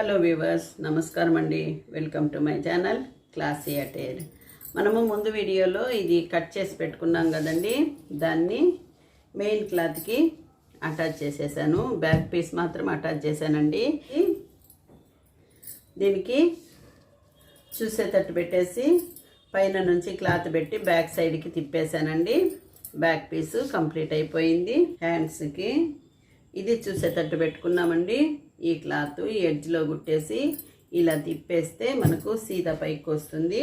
Hello viewers నమస్కారం అండి. Welcome to my channel classy attire మనము ముందు వీడియోలో ఇది కట్ చేసి పెట్టుకున్నాం కదండి. దాన్ని మెయిన్ క్లాత్కి అటాచ్ చేసేసాను. బ్యాక్ పీస్ మాత్రం అటాచ్ చేశానండి. దీనికి చూసేటట్టు పెట్టేసి పైన నుంచి క్లాత్ పెట్టి బ్యాక్ సైడ్కి తిప్పేశానండి. బ్యాక్ పీసు కంప్లీట్ అయిపోయింది. హ్యాండ్స్కి ఇది చూసేటట్టు పెట్టుకున్నామండి. ఈ క్లాత్ ఈ ఎడ్జ్లో కుట్టేసి ఇలా తిప్పేస్తే మనకు సీత పైకి వస్తుంది.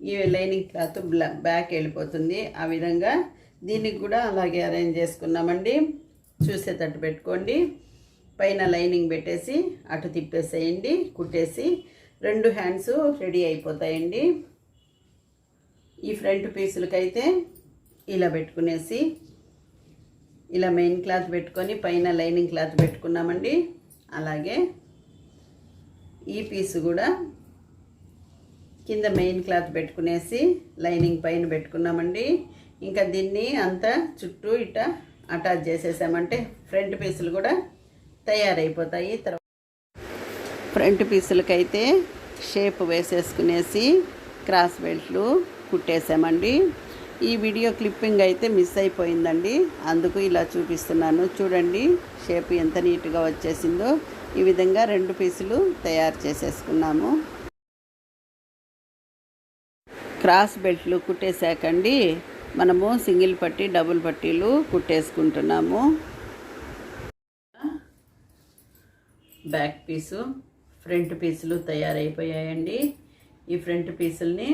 ఈ లైనింగ్ క్లాత్ బ్యాక్ వెళ్ళిపోతుంది. ఆ విధంగా దీనికి కూడా అలాగే అరేంజ్ చేసుకున్నామండి. చూసేటట్టు పెట్టుకోండి. పైన లైనింగ్ పెట్టేసి అటు తిప్పేసేయండి. కుట్టేసి రెండు హ్యాండ్స్ రెడీ అయిపోతాయండి. ఈ ఫ్రంట్ పీసులకైతే ఇలా పెట్టుకునేసి ఇలా మెయిన్ క్లాత్ పెట్టుకొని పైన లైనింగ్ క్లాత్ పెట్టుకున్నామండి. అలాగే ఈ పీసు కూడా కింద మెయిన్ క్లాత్ పెట్టుకునేసి లైనింగ్ పైన పెట్టుకున్నామండి. ఇంకా దీన్ని అంతా చుట్టూ ఇట అటాచ్ చేసేసామంటే ఫ్రంట్ పీసులు కూడా తయారైపోతాయి. తర్వాత ఫ్రంట్ పీసులకైతే షేప్ వేసేసుకునేసి క్రాస్ బెల్ట్లు కుట్టేసామండి. ఈ వీడియో క్లిప్పింగ్ అయితే మిస్ అయిపోయిందండి. అందుకు ఇలా చూపిస్తున్నాను. చూడండి షేప్ ఎంత నీట్గా వచ్చేసిందో. ఈ విధంగా రెండు పీసులు తయారు చేసేసుకున్నాము. క్రాస్ బెల్ట్లు కుట్టేశాకండి. మనము సింగిల్ పట్టి డబుల్ పట్టీలు కుట్టేసుకుంటున్నాము. బ్యాక్ పీసు ఫ్రంట్ పీసులు తయారైపోయాయండి. ఈ ఫ్రంట్ పీసుల్ని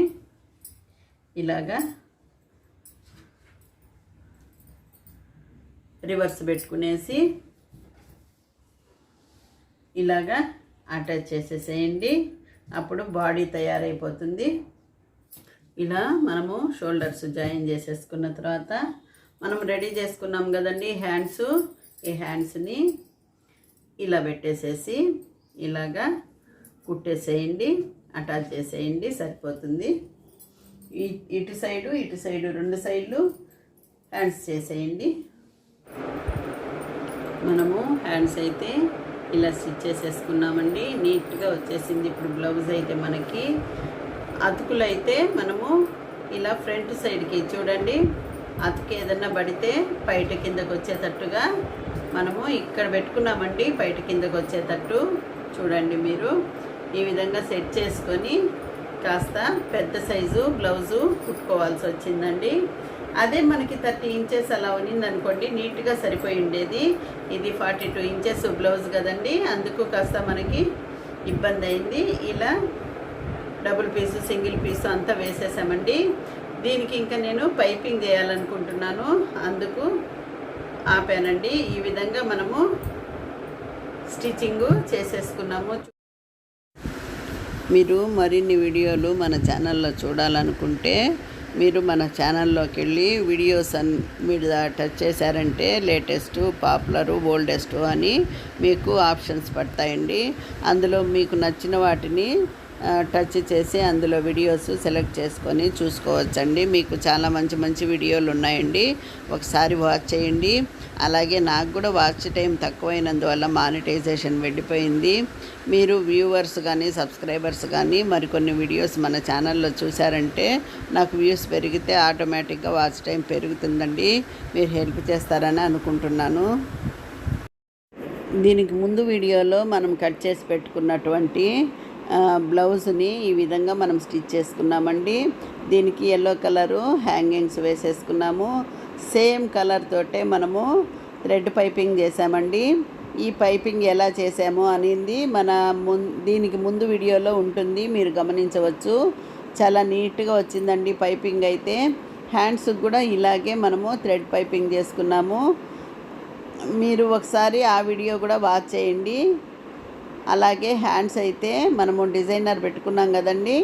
ఇలాగా రివర్స్ పెట్టుకునేసి ఇలాగా అటాచ్ చేసేసేయండి. అప్పుడు బాడీ తయారైపోతుంది. ఇలా మనము షోల్డర్స్ జాయిన్ చేసేసుకున్న తర్వాత మనం రెడీ చేసుకున్నాం కదండి హ్యాండ్స్. ఈ హ్యాండ్స్ని ఇలా పెట్టేసేసి ఇలాగా కుట్టేసేయండి. అటాచ్ చేసేయండి. సరిపోతుంది. ఇటు సైడు ఇటు సైడు రెండు సైడ్లు హ్యాండ్స్ చేసేయండి. మనము హ్యాండ్స్ అయితే ఇలా స్టిచ్ చేసేసుకున్నామండి. నీట్గా వచ్చేసింది ఇప్పుడు బ్లౌజ్ అయితే మనకి. అతుకులు అయితే మనము ఇలా ఫ్రంట్ సైడ్కి చూడండి. అతుకు ఏదన్నా పడితే బయట కిందకు వచ్చేటట్టుగా మనము ఇక్కడ పెట్టుకున్నామండి. బయట కిందకు వచ్చేటట్టు చూడండి మీరు. ఈ విధంగా సెట్ చేసుకొని కాస్త పెద్ద సైజు బ్లౌజు కుట్టుకోవాల్సి వచ్చిందండి. అదే మనకి థర్టీ ఇంచెస్ అలా ఉన్నింది అనుకోండి నీట్గా సరిపోయి ఉండేది. ఇది ఫార్టీ టూ ఇంచెస్ బ్లౌజ్ కదండి అందుకు కాస్త మనకి ఇబ్బంది అయింది. ఇలా డబుల్ పీసు సింగిల్ పీసు అంతా వేసేసామండి. దీనికి ఇంకా నేను పైపింగ్ చేయాలనుకుంటున్నాను. అందుకు ఆపానండి. ఈ విధంగా మనము స్టిచ్చింగ్ చేసేసుకున్నాము. మీరు మరిన్ని వీడియోలు మన ఛానల్లో చూడాలనుకుంటే మీరు మన ఛానల్లోకి వెళ్ళి వీడియోస్ అన్ మీరు టచ్ చేశారంటే లేటెస్ట్ పాపులరు ఓల్డెస్ట్ అని మీకు ఆప్షన్స్ పడతాయండి. అందులో మీకు నచ్చిన వాటిని టచ్ చేసి అందులో వీడియోస్ సెలెక్ట్ చేసుకొని చూసుకోవచ్చండి. మీకు చాలా మంచి మంచి వీడియోలు ఉన్నాయండి. ఒకసారి వాచ్ చేయండి. అలాగే నాకు కూడా వాచ్ టైం తక్కువైనందువల్ల మానిటైజేషన్ వెళ్ళిపోయింది. మీరు వ్యూవర్స్ కానీ సబ్స్క్రైబర్స్ కానీ మరికొన్ని వీడియోస్ మన ఛానల్లో చూసారంటే నాకు వ్యూస్ పెరిగితే ఆటోమేటిక్గా వాచ్ టైం పెరుగుతుందండి. మీరు హెల్ప్ చేస్తారని అనుకుంటున్నాను. దీనికి ముందు వీడియోలో మనం కట్ చేసి పెట్టుకున్నటువంటి బ్లౌజ్ని ఈ విధంగా మనం స్టిచ్ చేసుకున్నామండి. దీనికి ఎల్లో కలరు హ్యాంగింగ్స్ వేసేసుకున్నాము. సేమ్ కలర్ తోటే మనము థ్రెడ్ పైపింగ్ చేసామండి. ఈ పైపింగ్ ఎలా చేసాము అనేది మన ముం దీనికి ముందు వీడియోలో ఉంటుంది మీరు గమనించవచ్చు. చాలా నీట్గా వచ్చిందండి పైపింగ్ అయితే. హ్యాండ్స్ కూడా ఇలాగే మనము థ్రెడ్ పైపింగ్ చేసుకున్నాము. మీరు ఒకసారి ఆ వీడియో కూడా వాచ్ చేయండి. అలాగే హ్యాండ్స్ అయితే మనము డిజైనర్ పెట్టుకున్నాం కదండి.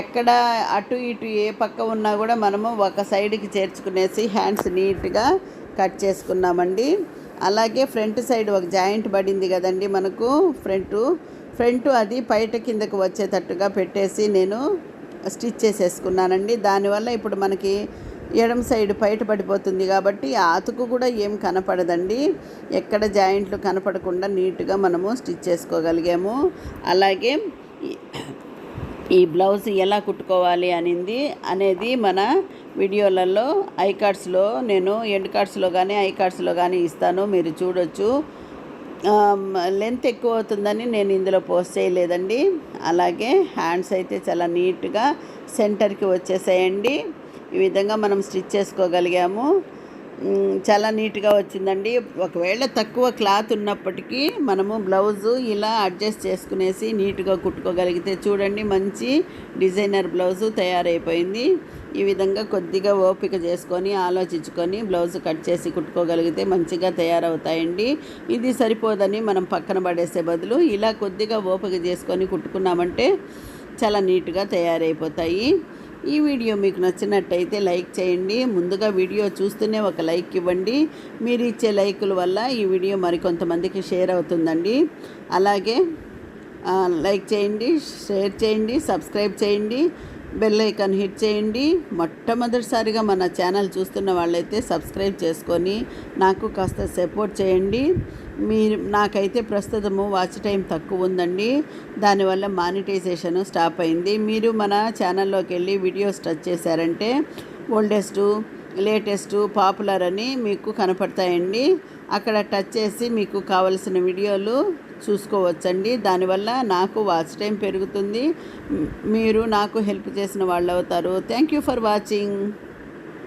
ఎక్కడ అటు ఇటు ఏ పక్క ఉన్నా కూడా మనము ఒక సైడ్కి చేర్చుకునేసి హ్యాండ్స్ నీట్గా కట్ చేసుకున్నామండి. అలాగే ఫ్రంట్ సైడ్ ఒక జాయింట్ పడింది కదండి మనకు ఫ్రంట్. ఫ్రంట్ అది బయట కిందకు వచ్చేటట్టుగా పెట్టేసి నేను స్టిచ్ చేసేసుకున్నానండి. దానివల్ల ఇప్పుడు మనకి ఎడమ సైడ్ బయట పడిపోతుంది కాబట్టి ఆ అతుకు కూడా ఏం కనపడదండి. ఎక్కడ జాయింట్లు కనపడకుండా నీట్గా మనము స్టిచ్ చేసుకోగలిగాము. అలాగే ఈ- బ్లౌజ్ ఎలా కుట్టుకోవాలి అనింది అనేది మన వీడియోలలో ఐ కార్డ్స్లో నేను ఎండ్ కార్డ్స్లో కానీ ఐ కార్డ్స్లో కానీ ఇస్తాను. మీరు చూడొచ్చు. లెంత్ ఎక్కువ అవుతుందని నేను ఇందులో పోస్ట్ చేయలేదండి. అలాగే హ్యాండ్స్ అయితే చాలా నీట్గా సెంటర్కి వచ్చేసేయండి. ఈ విధంగా మనం స్టిచ్ చేసుకోగలిగాము. చాలా నీట్గా వచ్చిందండి. ఒకవేళ తక్కువ క్లాత్ ఉన్నప్పటికీ మనము బ్లౌజు ఇలా అడ్జస్ట్ చేసుకునేసి నీట్గా కుట్టుకోగలిగితే చూడండి మంచి డిజైనర్ బ్లౌజు తయారైపోయింది. ఈ విధంగా కొద్దిగా ఓపిక చేసుకొని ఆలోచించుకొని బ్లౌజ్ కట్ చేసి కుట్టుకోగలిగితే మంచిగా తయారవుతాయండి. ఇది సరిపోదని మనం పక్కన పడేసే బదులు ఇలా కొద్దిగా ఓపిక చేసుకొని కుట్టుకున్నామంటే చాలా నీట్గా తయారైపోతాయి. ఈ వీడియో మీకు నచ్చినట్టయితే లైక్ చేయండి. ముందుగా వీడియో చూస్తూనే ఒక లైక్ ఇవ్వండి. మీరు ఇచ్చే లైకుల వల్ల ఈ వీడియో మరికొంతమందికి షేర్ అవుతుందండి. అలాగే లైక్ చేయండి షేర్ చేయండి సబ్స్క్రైబ్ చేయండి. బెల్ ఐకాన్ హిట్ చేయండి. మొట్టమొదటిసారిగా మన ఛానల్ చూస్తున్న వాళ్ళైతే సబ్స్క్రైబ్ చేసుకొని నాకు కాస్త సపోర్ట్ చేయండి. మీరు నాకైతే ప్రస్తుతము వాచ్ టైం తక్కువ ఉందండి. దానివల్ల మానిటైజేషన్ స్టాప్ అయింది. మీరు మన ఛానల్లోకి వెళ్ళి వీడియోస్ టచ్ చేశారంటే ఓల్డెస్ట్ లేటెస్ట్ పాపులర్ అని మీకు కనపడతాయండి. అక్కడ టచ్ చేసి మీకు కావలసిన వీడియోలు చూసుకోవచ్చండి. దానివల్ల నాకు వాచ్ టైం పెరుగుతుంది. మీరు నాకు హెల్ప్ చేసిన వాళ్ళు అవుతారు థ్యాంక్ యూ ఫర్ వాచింగ్.